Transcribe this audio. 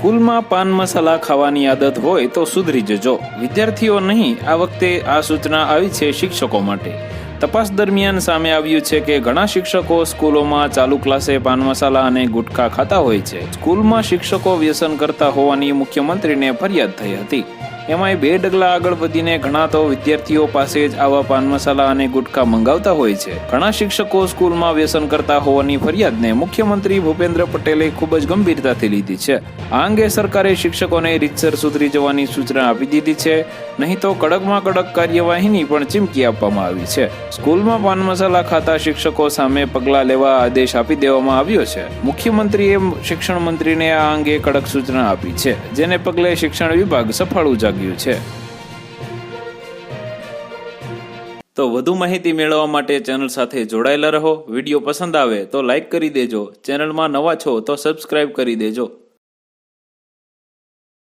સ્કૂલમાં પાન મસાલા ખાવાની આદત હોય તો સુધરી જજો. વિદ્યાર્થીઓ નહીં, આ વખતે આ સૂચના આવી છે શિક્ષકો માટે. તપાસ દરમિયાન સામે આવ્યું છે કે ઘણા શિક્ષકો સ્કૂલોમાં ચાલુ ક્લાસે પાન મસાલા અને ગુટખા ખાતા હોય છે. સ્કૂલમાં શિક્ષકો વ્યસન કરતા હોવાની મુખ્યમંત્રીને ફરિયાદ થઈ હતી. એમાંય બે ડગલા આગળ વધીને ઘણા તો વિદ્યાર્થીઓ પાસે જ આવા પાન મસાલા અને ગુટખા મંગાવતા હોય છે. ઘણા શિક્ષકો સ્કૂલમાં વ્યસન કરતા હોવાની ફરિયાદને મુખ્યમંત્રી ભૂપેન્દ્ર પટેલે ખૂબ જ ગંભીરતાથી લીધી છે. આ અંગે સરકારે શિક્ષકોને રીતસર સુધરી જવાની સૂચના આપી દીધી છે. નહીં તો કડકમાં કડક કાર્યવાહીની પણ ચીમકી આપવામાં આવી છે. સ્કૂલમાં પાન મસાલા ખાતા શિક્ષકો સામે પગલાં લેવા આદેશ આપી દેવામાં આવ્યો છે. મુખ્યમંત્રીએ શિક્ષણ મંત્રીને આ અંગે કડક સૂચના આપી છે, જેને પગલે શિક્ષણ વિભાગ સફળ ઉજાગ્યું છે. તો વધુ માહિતી મેળવવા માટે ચેનલ સાથે જોડાયેલા રહો. વીડિયો પસંદ આવે તો લાઈક કરી દેજો. ચેનલમાં નવા છો તો સબસ્ક્રાઇબ કરી દેજો.